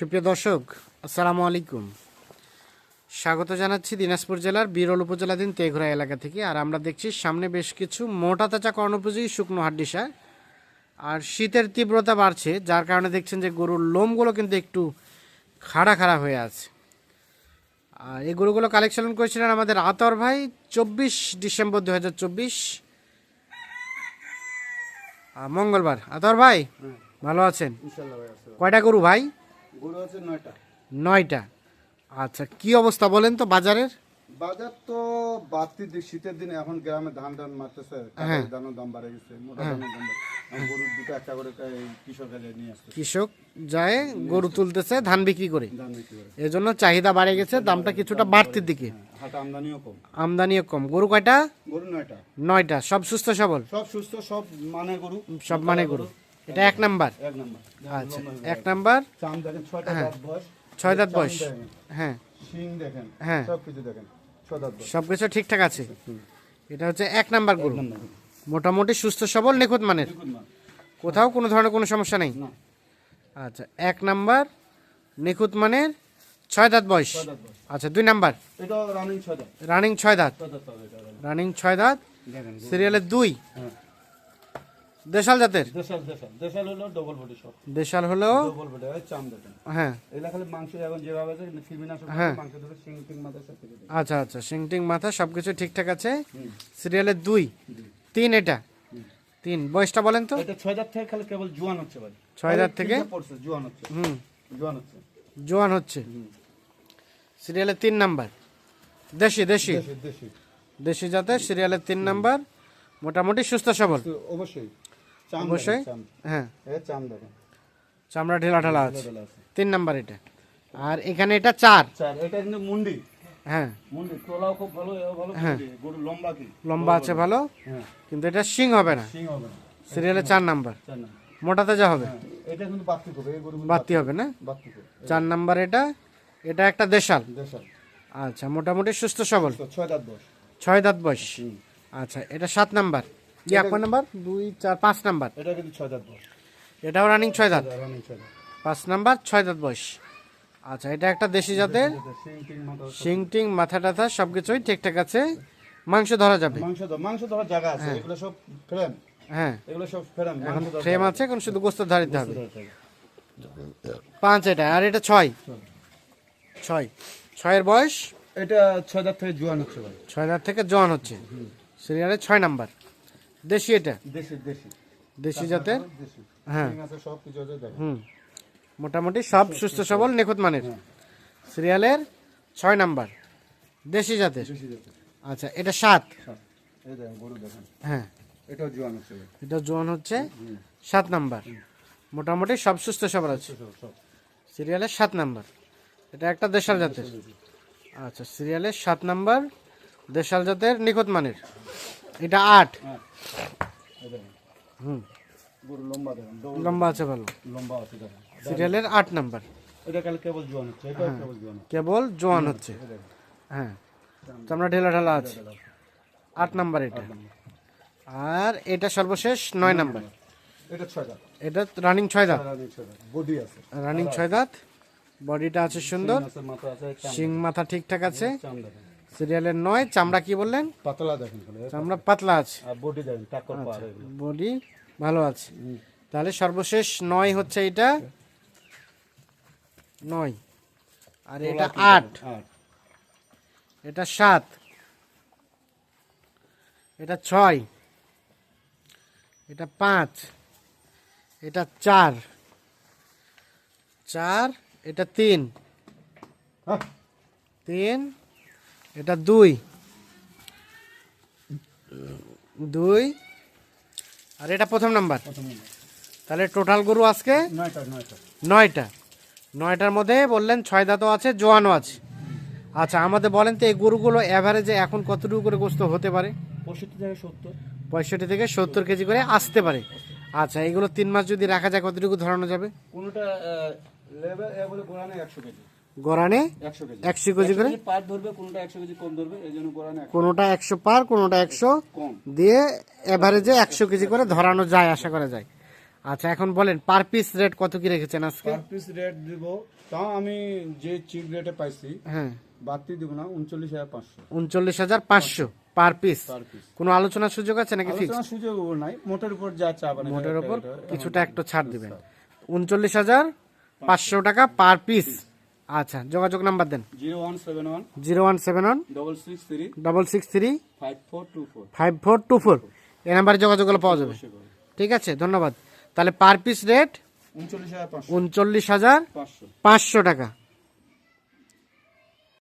সুপ্রিয় দর্শক আসসালামু আলাইকুম। স্বাগত জানাচ্ছি দিনাজপুর জেলার বিরল উপজেলাধীন তেঘরা এলাকা থেকে আর আমরা দেখছি সামনে বেশ কিছু মোটা তাজা কর্ণোপযোগী শুকনো হাড্ডিসা আর শীতের তীব্রতা বাড়ছে যার কারণে দেখছেন যে গরুর লোমগুলো কিন্তু একটু খাড়া খাড়া হয়ে আছে। আর এই গরুগুলো কালেকশন করেছিলেন আমাদের আতর ভাই চব্বিশ ডিসেম্বর দু হাজার চব্বিশ। মঙ্গলবার। আতর ভাই ভালো আছেন? কয়টা গরু ভাই? গরু আছে নয়টা। নয়টা। আচ্ছা কি অবস্থা বলেন তো বাজারের? বাজার তো বাড়তি দিক শীতের দিনে এখন গ্রামে ধান টান মারতেছে হ্যাঁ। দাম বাড়ে গেছে মোটা দামের দাম গরুর দুটো একটা করে কৃষক এলে নিয়ে আসছে কৃষক যায় গরু তুলতেছে ধান বিক্রি করে। ধান বিক্রি করে। এজন্য চাহিদা বাড়ে গেছে দামটা কিছুটা বাড়তির দিকে। আমদানিও কম। আমদানিও কম। গরু কয়টা? গরু নয়টা। নয়টা। সব সুস্থ সবল? সব সুস্থ সব মানে গরু। সব মানে গরু। এটা এক নাম্বার। আচ্ছা এক নাম্বার। বয়স। ছয় দাঁত বয়স। হ্যাঁ। দেখেন হ্যাঁ। সব কিছু দেখেন ছয় দাঁত বয়স সব কিছু ঠিকঠাক আছে? এটা হচ্ছে এক নাম্বার গরু। মোটামুটি সুস্থ সবল নিখুঁত মানের। কোথাও কোনো ধরনের কোনো সমস্যা নেই? আচ্ছা এক নাম্বার নিখুঁত মানের ছয় দাঁত বয়স। বয়স। আচ্ছা দুই নাম্বার। রানিং ছয় দাঁত। রানিং ছয় দাঁত। সিরিয়ালের দুই। হ্যাঁ। দেশাল জাতের? দেশাল দেশাল। দেশাল হলো ডবল বডি সব। দেশাল হলেও ডবল বডি হয় চাম দেখেন হ্যাঁ। এগুলা খালি মাংস এখন যেভাবে আছে কৃমিনাশক হ্যাঁ। মাংস দেবে সিং টিং মাথা সব আচ্ছা আচ্ছা। সিংটিং মাথা সব কিছু ঠিকঠাক আছে? হুম। সিরিয়ালের দুই? তিন এটা? তিন। বয়সটা বলেন তো। এটা ছয় দাঁত থেকে খালি কেবল জোয়ান হচ্ছে ভাই। ছয় দাঁত থেকে? পড়ছে জোয়ান হচ্ছে। হুম। জোয়ান হচ্ছে। জোয়ান হচ্ছে? হুম। সিরিয়ালের তিন নাম্বার। দেশি দেশি? দেশি দেশি। দেশি জাতের সিরিয়ালের তিন নাম্বার। মোটামুটি সুস্থ সবল। অবশ্যই। অবশ্যই। হ্যাঁ। চামড়া ঢেলা ঢালা আছে। তিন নাম্বার এটা। আর এখানে এটা চার। এটা কিন্তু মুন্ডি। হ্যাঁ। খুব ভালো হ্যাঁ। লম্বা লম্বা আছে ভালো। হ্যাঁ। কিন্তু এটা শিং হবে না। সিরিয়ালে চার নাম্বার। হবে। হ্যাঁ এটা কিন্তু বাতি হবে না? চার নাম্বার এটা। এটা একটা দেশাল। দেশাল। আচ্ছা মোটামুটি সুস্থ সবল। ছয় দাঁত বয়স। ছয় দাঁত বয়স। আচ্ছা এটা সাত নাম্বার। কয় নাম্বার? দুই চার পাঁচ নাম্বার। এটা কিন্তু ছয় দাঁত বয়স। এটাও রানিং ছয় দাঁত। রানিং ছয় দাঁত। পাঁচ নাম্বার ছয় দাঁত বয়স। আচ্ছা এটা একটা দেশি জাতের? এটা সিং টিং মাথা টাথা সব কিছুই ঠিকঠাক আছে। মাংস ধরা যাবে? মাংস ধর মাংস ধরার জায়গা আছে এগুলো সব ফ্রেম। হ্যাঁ। এগুলো সব ফ্রেম এখন ফ্রেম আছে এখন শুধু গোস্ত ধারিতে হবে। পাঁচ এটা আর এটা ছয়। ছয়। ছয়ের বয়স? এটা ছয় দাঁত থেকে জোয়ান হচ্ছে ছয় দাঁত থেকে জোয়ান হচ্ছে। সিরিয়ালে ছয় নাম্বার। দেশি এটা? দেশি দেশি। দেশি জাতের? হ্যাঁ। দেখেন হুম। মোটামুটি সব সুস্থ সবল নিখুঁত মানের। সিরিয়ালের ছয় নাম্বার। দেশি জাতের? আচ্ছা এটা সাত। হ্যাঁ। এটা জোয়ান হচ্ছে সাত নাম্বার। মোটামুটি সব সুস্থ সবল আছে। সিরিয়ালের সাত নাম্বার। এটা একটা দেশাল জাতের। আচ্ছা সিরিয়ালের সাত নাম্বার। দেশাল জাতের নিখুঁত মানের। এটা আট। হ্যাঁ হুম। লম্বা আছে ভালো। লম্বা আছে সিরিয়ালের আট নাম্বার। এটা কাল কেবল জোয়ান হচ্ছে এটাও কেবল জোয়ান কেবল জোয়ান হচ্ছে। হ্যাঁ। চামড়া ঢেলা ঢালা আছে। আট নাম্বার এটা। আর এটা সর্বশেষ নয় নাম্বার। এটা ছয় দাঁত এটা রানিং ছয় দাঁত রানিং ছয় দাঁত বডি আছে। রানিং ছয় দাঁত বডিটা আছে সুন্দর। শিং মাথা ঠিকঠাক আছে। সিরিয়ালের নয় চামড়া কি বললেন? পাতলা দেখেন চামড়া পাতলা আছে। বডি দেখেন পার বডি ভালো আছে। তাহলে সর্বশেষ নয় হচ্ছে এটা নয়। আর এটা আট। আট। এটা সাত। এটা ছয়। এটা পাঁচ। এটা চার। চার এটা তিন। হ্যাঁ। তিন এটা দুই। দুই। আর এটা প্রথম নাম্বার। তাহলে টোটাল গরু আজকে নয়টা নয়টা। নয়টা। নয়টার মধ্যে বললেন ছয় দাঁতও আছে জোয়ানও আছে। আচ্ছা আমাদের বলেন তো এই গরুগুলো অ্যাভারেজে এখন কতটুকু করে গোস্ত হতে পারে? পঁয়ষট্টি থেকে সত্তর। পঁয়ষট্টি থেকে সত্তর কেজি করে আসতে পারে। আচ্ছা এগুলো তিন মাস যদি রাখা যায় কতটুকু ধরানো যাবে? কোনোটা লেভেল একশো কেজি। গড়ানে একশো কেজি। করে? পার ধরবে কোনোটা একশো পার কোনোটা একশো দিয়ে এভারেজে একশো কেজি করে ধরানো যায় আশা করা যায়। আচ্ছা এখন বলেন পার পিস রেট কত কি রেখেছেন আজকে? পার পিস রেট দিব তাও আমি যে চিপ রেটে পাইছি হ্যাঁ। বাড়তি দিব না উনচল্লিশ হাজার পাঁচশো। উনচল্লিশ হাজার পাঁচশো পার পিস কোনো আলোচনার সুযোগ আছে নাকি ফিক্স সুযোগ নাই মোটের উপর যা চা মানে মোটের ওপর কিছুটা একটু ছাড় দিবেন। উনচল্লিশ হাজার পাঁচশো টাকা পার পিস আচ্ছা যোগাযোগ নাম্বার দেন। Zero one seven one zero one seven one double six three double six three five four two four five four two four. এই নাম্বারে যোগাযোগগুলো পাওয়া যাবে। ঠিক আছে ধন্যবাদ। তাহলে পার পিস রেট উনচল্লিশ হাজার পাঁচশো টাকা।